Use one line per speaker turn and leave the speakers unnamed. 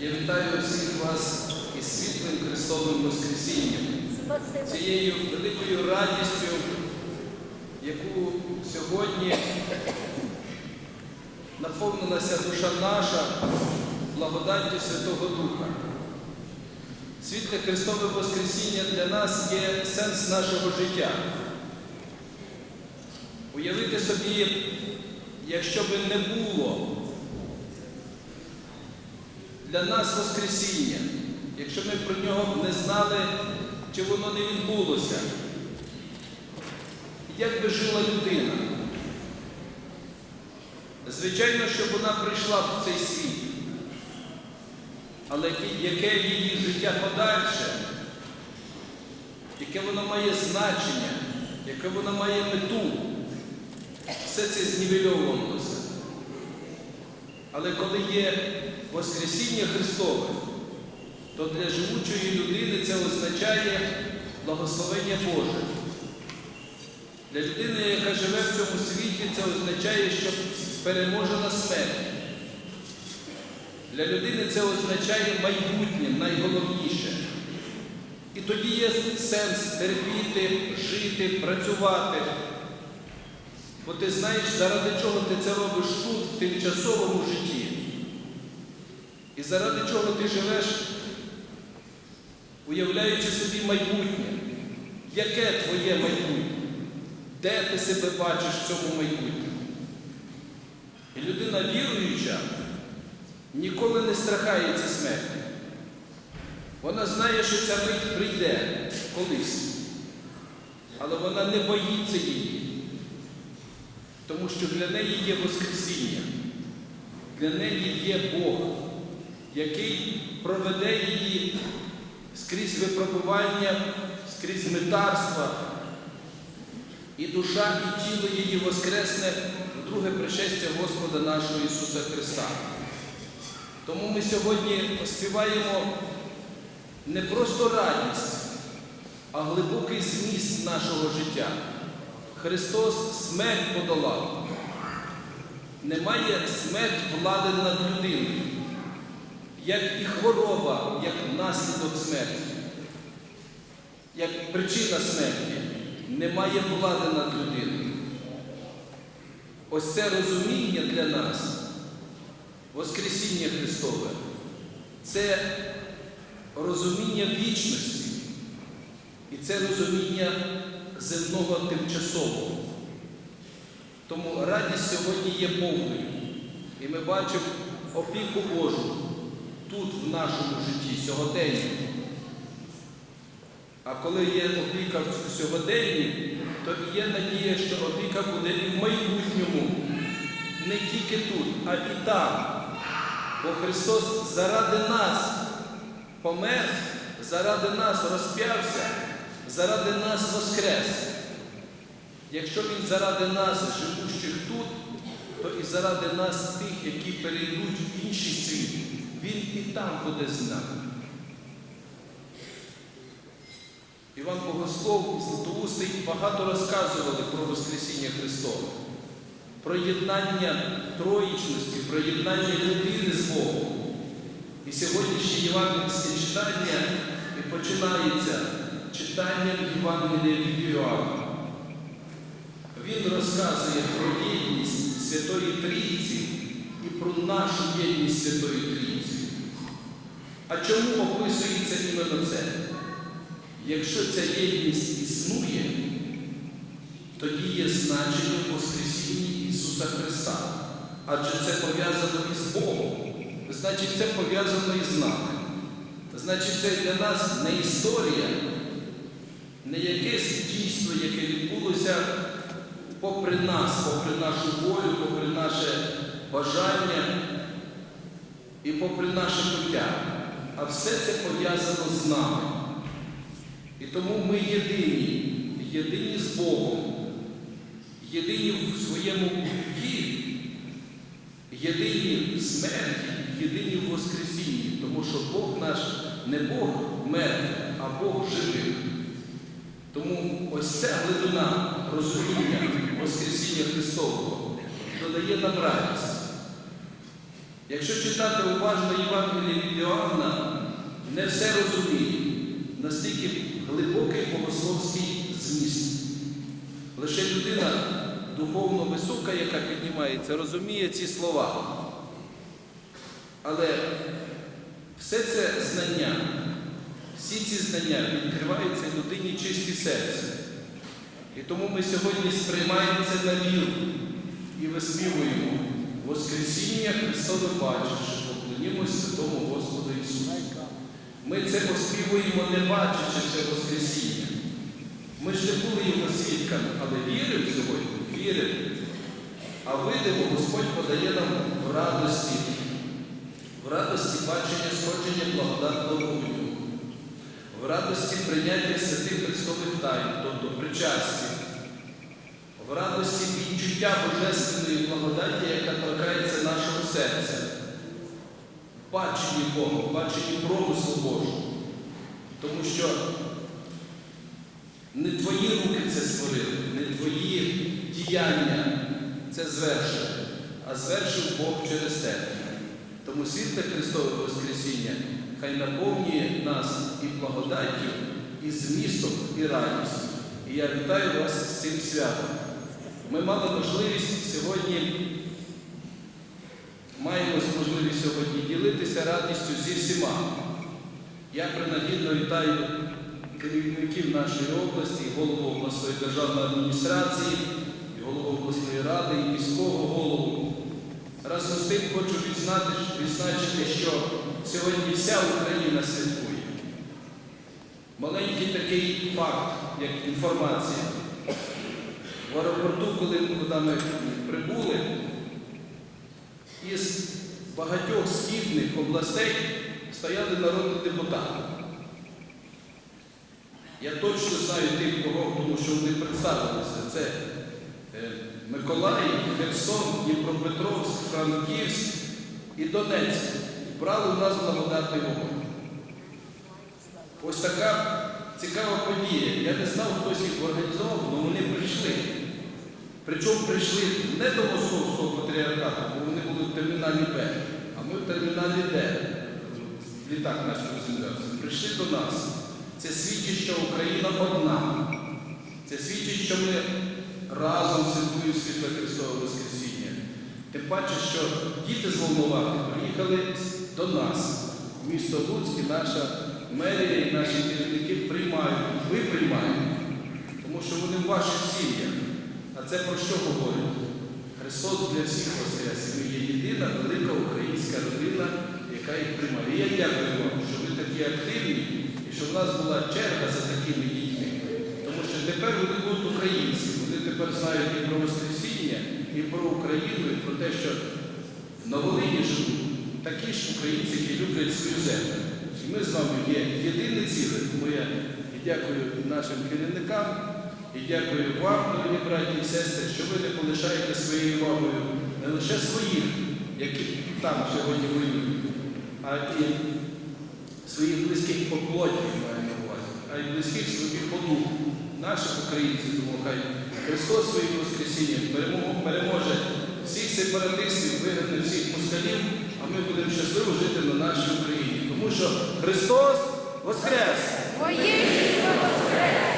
Я вітаю всіх вас із світлим Христовим Воскресінням, цією великою радістю, яку сьогодні наповнилася душа наша благодаттю Святого Духа. Світле Христове Воскресіння для нас є сенс нашого життя. Уявити собі, якщо би не було для нас Воскресіння, якщо ми про нього не знали, чи воно не відбулося, як би жила людина? Звичайно, що вона прийшла в цей світ, але яке її життя подальше, яке воно має значення, яке воно має мету, все це знівельовувалося. Але коли є Воскресіння Христове, то для живучої людини це означає благословення Боже. Для людини, яка живе в цьому світі, це означає, що переможена смерть. Для людини це означає майбутнє, найголовніше. І тоді є сенс терпіти, жити, працювати. Бо ти знаєш, заради чого ти це робиш тут, в тимчасовому житті. І заради чого ти живеш, уявляючи собі майбутнє. Яке твоє майбутнє? Де ти себе бачиш в цьому майбутньому? І людина віруюча ніколи не страхається смерті. Вона знає, що ця мить прийде колись, але вона не боїться її, тому що для неї є Воскресіння, для неї є Бог, який проведе її скрізь випробування, скрізь метарства, і душа, і тіло її воскресне в друге пришестя Господа нашого Ісуса Христа. Тому ми сьогодні співаємо не просто радість, а глибокий зміст нашого життя. Христос смерть подолав. Немає смерть влади над людиною, як і хвороба, як наслідок смерті, як причина смерті. Немає влади над людиною. Ось це розуміння для нас, Воскресіння Христове, це розуміння вічності і це розуміння земного тимчасового. Тому радість сьогодні є повною. І ми бачимо опіку Божу тут, в нашому житті, сьогоденні. А коли є опіка в сьогоденні, то є надія, що опіка буде і в майбутньому, не тільки тут, а і там. Бо Христос заради нас помер, заради нас розп'явся, заради нас воскрес. Якщо Він заради нас, живущих тут, то і заради нас тих, які перейдуть в інший світ, Він і там буде з нами. Іван Богослов і Златоустий багато розказували про Воскресіння Христове, про єднання троїчності, про єднання людини з Богом. І сьогоднішнє євангельське читання і починається читанням Євангелія від Іоанна. Він розказує про єдність Святої Трійці і про нашу єдність Святої Трійці. А чому описується іменно це? Якщо ця єдність існує, тоді є значення Воскресіння Ісуса Христа. Адже це пов'язано із Богом. Значить, це пов'язано із нами. Значить, це для нас не історія, не якесь дійство, яке відбулося попри нас, попри нашу волю, попри наше бажання і попри наше буття. А все це пов'язано з нами. І тому ми єдині, єдині з Богом, єдині в своєму бутті, єдині в смерті, єдині в Воскресінні, тому що Бог наш не Бог мертвий, а Бог живих. Тому ось ця глибина розуміння Воскресіння Христового додає нам радість. Якщо читати уважно Євангеліє від Іоанна, не все розуміє, настільки глибокий богословський зміст. Лише людина духовно висока, яка піднімається, розуміє ці слова. Але все це знання, всі ці знання відкриваються людині чисті серце. І тому ми сьогодні сприймаємо це на віру і виспівуємо Воскресіння Христове бачиш, поклонімось Святому Господу Ісусу. Ми це оспівуємо, не бачачи це Воскресіння. Ми ж не були його свідками, але віримо сьогодні, віримо. А видимо, Господь подає нам в радості, в радості бачення сходження благодатного вогню, в радості прийняття святих Христових тайн, тобто причасті, в радості відчуття Божественної благодаті, яка торкається нашого серця, в баченні Бога, в баченні промислу Божого. Тому що не твої руки це створили, не твої діяння це звершили, а звершив Бог через тебе. Тому світле Христове Воскресіння хай наповнює нас і благодаттю, і змістом, і радістю. І я вітаю вас з цим святом. Ми мали можливість сьогодні, маємо можливість сьогодні ділитися радістю зі всіма. Я принагідно вітаю керівників нашої області, голову обласної державної адміністрації, голову обласної ради, і міського голову. Разом з тим хочу відзначити, що сьогодні вся Україна святкує. Маленький такий факт, як інформація. В аеропорту, коли куди ми прибули, із багатьох східних областей стояли народні депутати. Я точно знаю тих, кого, тому що вони представилися. Це е, Миколаїв, Херсон, Дніпропетровськ, Франківськ і Донецьк. Брали у нас благодатний вогонь. Ось така цікава подія. Я не знав, хтось їх організовував, але вони прийшли. Причому прийшли не до Московського патріархату, бо вони були в терміналі Б, а ми в терміналі Д. Літак наш приземлявся. Прийшли до нас. Це свідчить, що Україна одна. Це свідчить, що ми разом святкуємо світле Христове Воскресіння. Тим паче, що діти з Волновахи приїхали до нас, в місто Луцьк, і наша мерія і наші керівники приймають, ви приймаєте, тому що вони в ваших сім'ях. А це про що говорить? Христос для всіх воскрес. Ми є єдина велика українська родина, яка їх приймає. І я дякую вам, що ви такі активні і що в нас була черга за такими дітьми. Тому що тепер вони будуть українці. Вони тепер знають і про Воскресіння, і про Україну, і про те, що на Волині живуть такі ж українці, які люблять свою землю. Ми з вами є єдине ціле. Тому я і дякую нашим керівникам. І дякую вам, дорогі браті і сестри, що ви не полишаєте своєю увагою не лише своїх, які там сьогодні воюють, а і своїх близьких по плоті маю на увазі, а й близьких своїх по духу, наших українців, тому хай Христос своїм Воскресінням переможе всіх сепаратистів, вигнане всіх москалів, а ми будемо щасливо жити на нашій Україні. Тому що Христос Воскрес!
Воскрес!